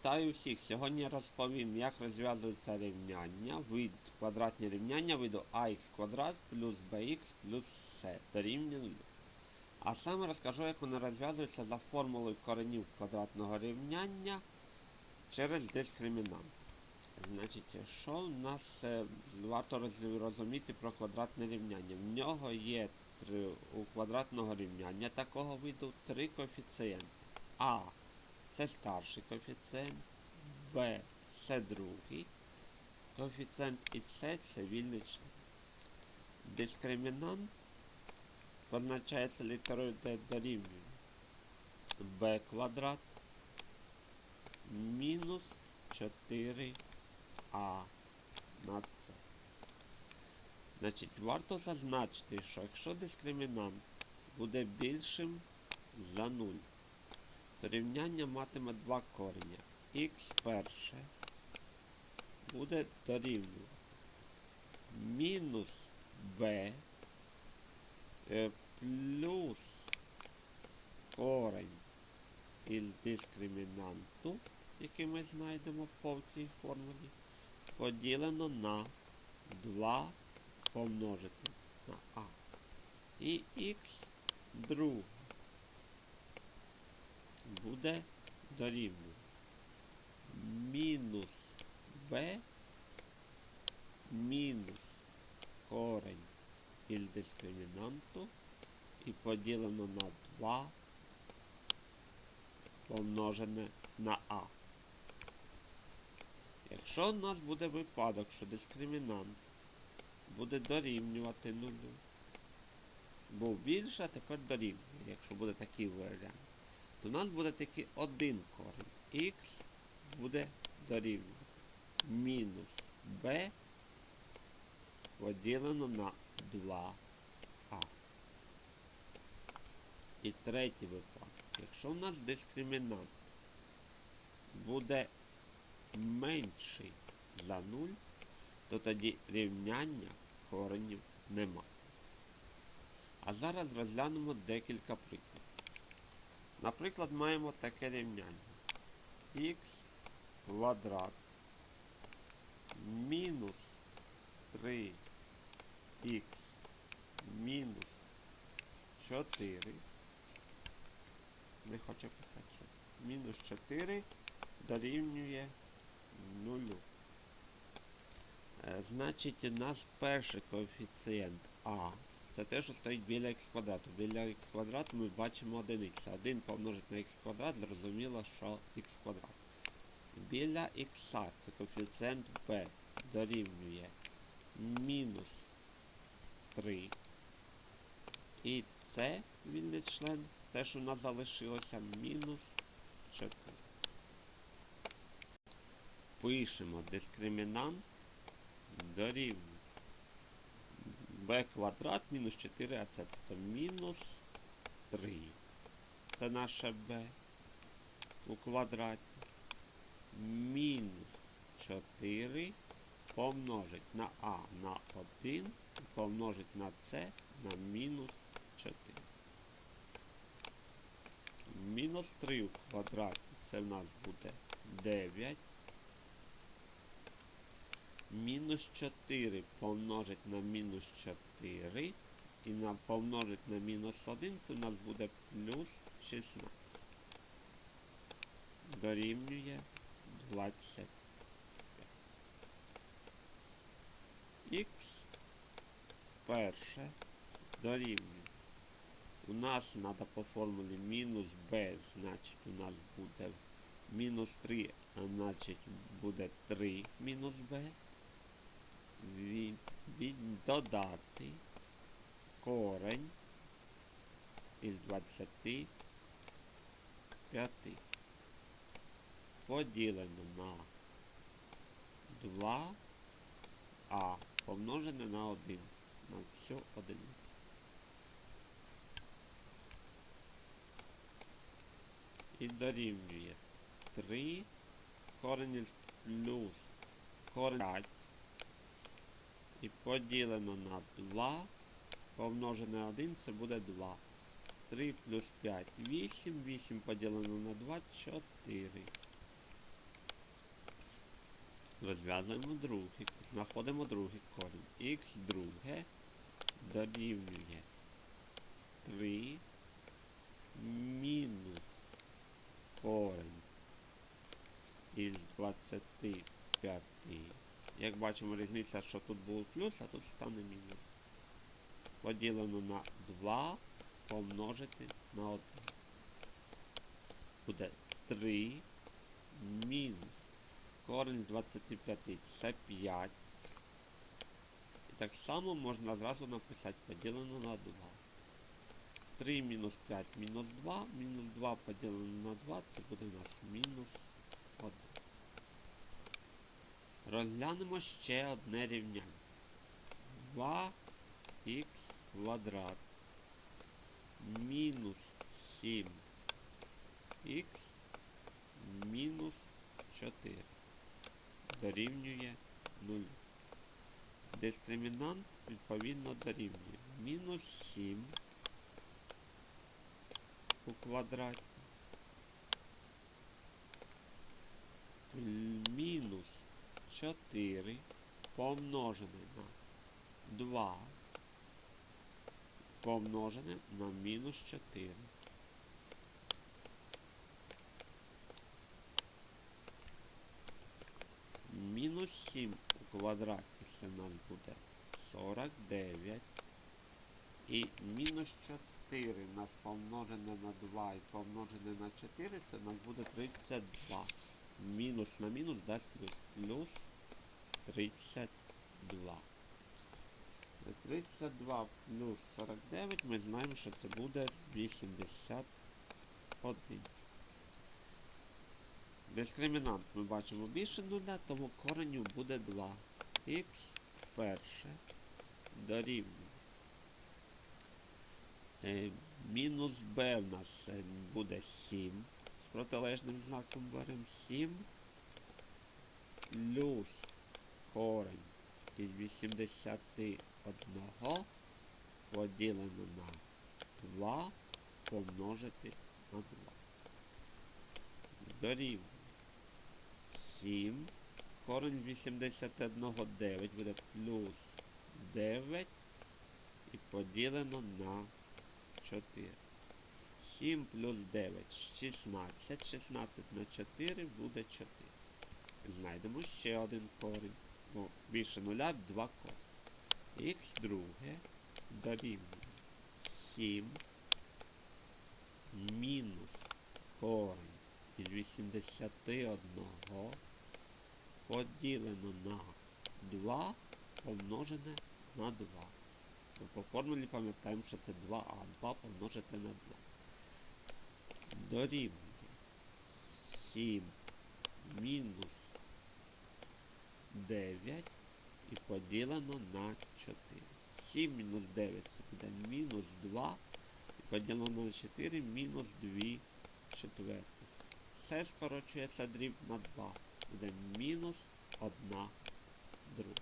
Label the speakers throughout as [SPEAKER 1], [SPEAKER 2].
[SPEAKER 1] Вітаю всіх! Сьогодні я розповім, як розв'язується рівняння, вид квадратні рівняння виду ax квадрат плюс bx плюс c дорівнює 0. А саме розкажу, як вони розв'язуються за формулою коренів квадратного рівняння через дискримінант. Значить, що в нас е, варто розуміти про квадратне рівняння? В нього є три, у квадратного рівняння такого виду три коефіцієнти. А це старший коефіцієнт, Б це другий коефіцієнт і С це вільний член. Дискримінант позначається літерою D дорівнює b квадрат мінус 4а на c. Значить, варто зазначити, що якщо дискримінант буде більшим за 0, то рівняння матиме два кореня. х перше буде дорівнювати мінус b е, плюс корень із дискримінанту, який ми знайдемо по цій формулі, поділено на 2 помножити на а. І х друге буде дорівнювати мінус b мінус корень із дискримінанту і поділено на 2 помножене на а. Якщо у нас буде випадок, що дискримінант буде дорівнювати нулю, був більше, а тепер дорівнює, якщо буде такий варіант, то у нас буде тільки один корень. х буде дорівнювати мінус b поділено на 2а. І третій випадок. Якщо у нас дискримінант буде менший за 0, то тоді рівняння коренів нема. А зараз розглянемо декілька прикладів. Наприклад, маємо таке рівняння. х квадрат мінус 3х мінус 4. Не хочу писати, що мінус 4 дорівнює 0. Е, Значить, у нас перший коефіцієнт А. Це те, що стоїть біля х квадрату. Біля х квадрату ми бачимо 1х. 1 помножить на х квадрат, зрозуміло, що х квадрат. Біля х це коефіцієнт b дорівнює мінус 3. І це вільний член, те, що у нас залишилося, мінус 4. Пишемо дискримінант дорівнює b квадрат мінус 4, а це тобто мінус 3. Це наше b у квадраті. Мінус 4 помножить на а на 1 і помножить на c на мінус 4. Мінус 3 у квадраті це в нас буде 9. Мінус 4 помножить на мінус 4 і на помножить на мінус 1 це у нас буде плюс 16. Дорівнює 20. Х перше дорівнює. У нас треба по формулі мінус b, значить у нас буде мінус 3, а значить буде 3 мінус b. Від, від додати корень із 25 поділено на 2а помножене на 1 на всю одиницю. І дорівнює 3 корень із плюс корень 5 і поділено на 2 помножене на 1 це буде 2. 3 плюс 5 8, 8 поділено на 2 4. Розв'язуємо другий, знаходимо другий корінь. Х друге дорівнює 3 мінус корінь із 25. Як бачимо, різниця, що тут був плюс, а тут стане мінус. Поділено на 2 помножити на 1. Буде 3 мінус корінь з 25 це 5. І так само можна зразу написати поділено на 2. 3 мінус 5 мінус 2, мінус 2 поділено на 2, це буде у нас мінус 1. Розглянемо ще одне рівняння. 2х квадрат мінус 7х мінус 4 дорівнює 0. Дискримінант відповідно дорівнює мінус 7 у квадраті мінус 4 помножене на 2 помножене на мінус 4. Мінус 7 у квадраті це нас буде 49. І мінус 4 у нас помножене на 2 і помножене на 4, це у нас буде 32. Мінус на мінус дасть плюс. Плюс 32. 32 плюс 49 ми знаємо, що це буде 81. Дискримінант ми бачимо більше нуля, тому кореню буде 2. Х перше дорівнює. Е, мінус b в нас е, буде 7. Протилежним знаком беремо 7 плюс корень із 81 поділено на 2 помножити на 2. Дорівнює 7. Корень з 81 9 буде плюс 9 і поділено на 4. 7 плюс 9 16. 16 на 4 буде 4. Знайдемо ще один корінь. Бо більше нуля два корінь. Х друге дорівнює 7 мінус корінь із 81 поділено на 2 помножене на 2. Бо по формулі пам'ятаємо, що це 2а. 2 помножити на 2. Дорівнює 7 мінус 9 і поділено на 4. 7 мінус 9 це буде мінус 2. І поділено на 4 мінус 2 четвертих. Все скорочується дріб на 2. Буде мінус 1 друга.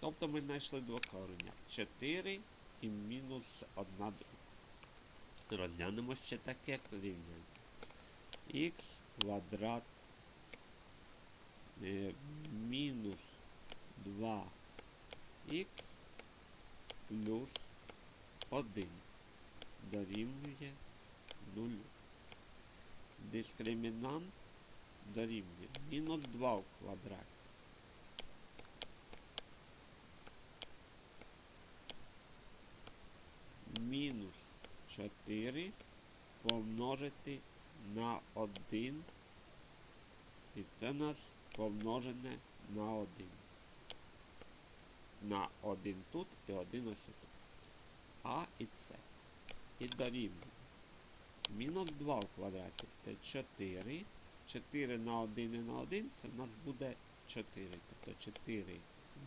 [SPEAKER 1] Тобто ми знайшли два корення. 4 і мінус 1 друга. Розглянемо ще таке рівняння. х квадрат е, мінус 2х плюс 1 дорівнює 0. Дискримінант дорівнює мінус 2 в квадраті. Мінус 4 помножити на 1. І це у нас помножене на 1. На 1 тут і 1 ось тут. А і С. І дорівнює. Мінус 2 в квадраті це 4. 4 на 1 і на 1 це в нас буде 4. Тобто 4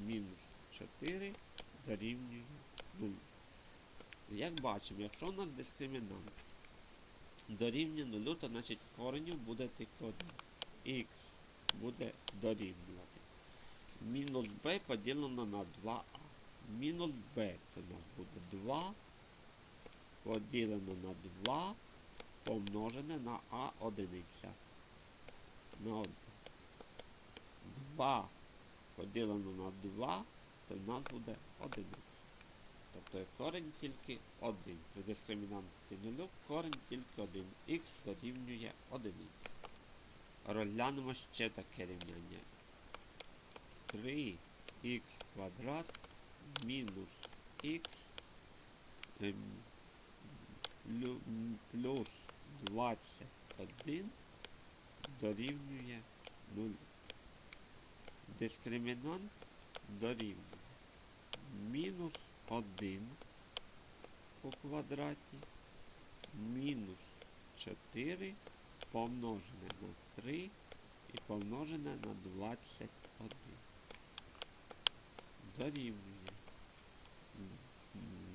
[SPEAKER 1] мінус 4 дорівнює 0. Як бачимо, якщо у нас дискримінант дорівнює 0, то значить кореню буде тільки 1. Х буде дорівнювати. Мінус b поділено на 2а. Мінус b це у нас буде 2 поділено на 2 помножене на а одиниця. На 1. 2 поділено на 2, це в нас буде одиниця. Тобто є корінь тільки 1. При дискримінанті нулю корінь тільки 1. Х дорівнює 1. Розглянемо ще таке рівняння. 3х квадрат мінус х ем, плюс 21 дорівнює 0. Дискримінант дорівнює мінус 1 у квадраті мінус 4 помножене на 3 і помножене на 21. Дорівнює.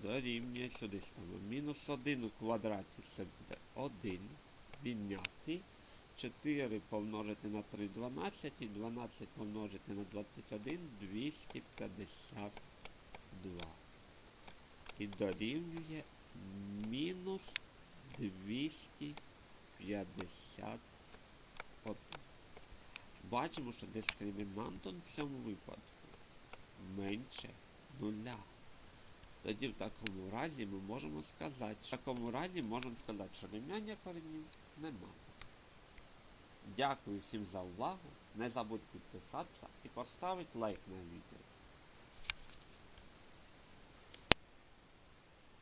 [SPEAKER 1] Дорівнює сюди ставимо. Мінус 1 у квадраті це буде 1. Відняти. 4 помножити на 3 12 і 12 помножити на 21 252. І дорівнює мінус 251. Бачимо, що дискримінантом в цьому випадку менше нуля. Тоді в такому разі ми можемо сказати, в такому разі можемо сказати, що рівняння коренів немає. Дякую всім за увагу. Не забудь підписатися і поставити лайк на відео.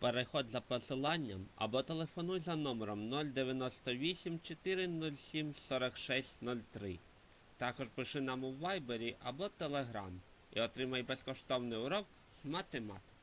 [SPEAKER 1] Переходь за посиланням або телефонуй за номером 098 407 4603. Також пиши нам у Viber або Telegram і отримай безкоштовний урок з математики.